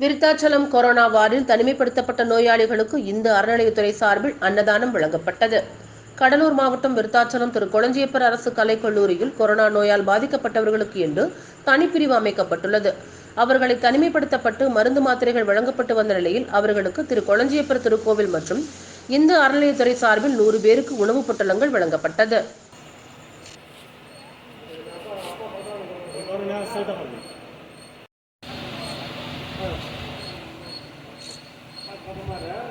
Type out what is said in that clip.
Virudhachalam corona வார்டில் தனிமைப்படுத்தப்பட்ட நோயாளிகளுக்கு இந்து அறநிலையத்துறை சார்பில் அன்னதானம் வழங்கப்பட்டது. கடலூர் மாவட்டம் விருத்தாச்சலம் திரு. கொளஞ்சியப்பர் அரசு கலைக்கல்லூரியில் கொரோனா நோயால் பாதிக்கப்பட்டவர்களுக்கு என்று தனிப்பிரிவு அமைக்கப்பட்டுள்ளது. அவர்களை தனிமைப்படுத்தப்பட்டு மருந்து மாத்திரைகள் வழங்கப்பட்டு வந்த நிலையில் அவர்களுக்கு திரு. கொளஞ்சியப்பர் திருக்கோவில் மற்றும் இந்து அறநிலையத்துறை சார்பில் நூறு பேருக்கு உணவுப் பொட்டலங்கள் வழங்கப்பட்டது. Olha o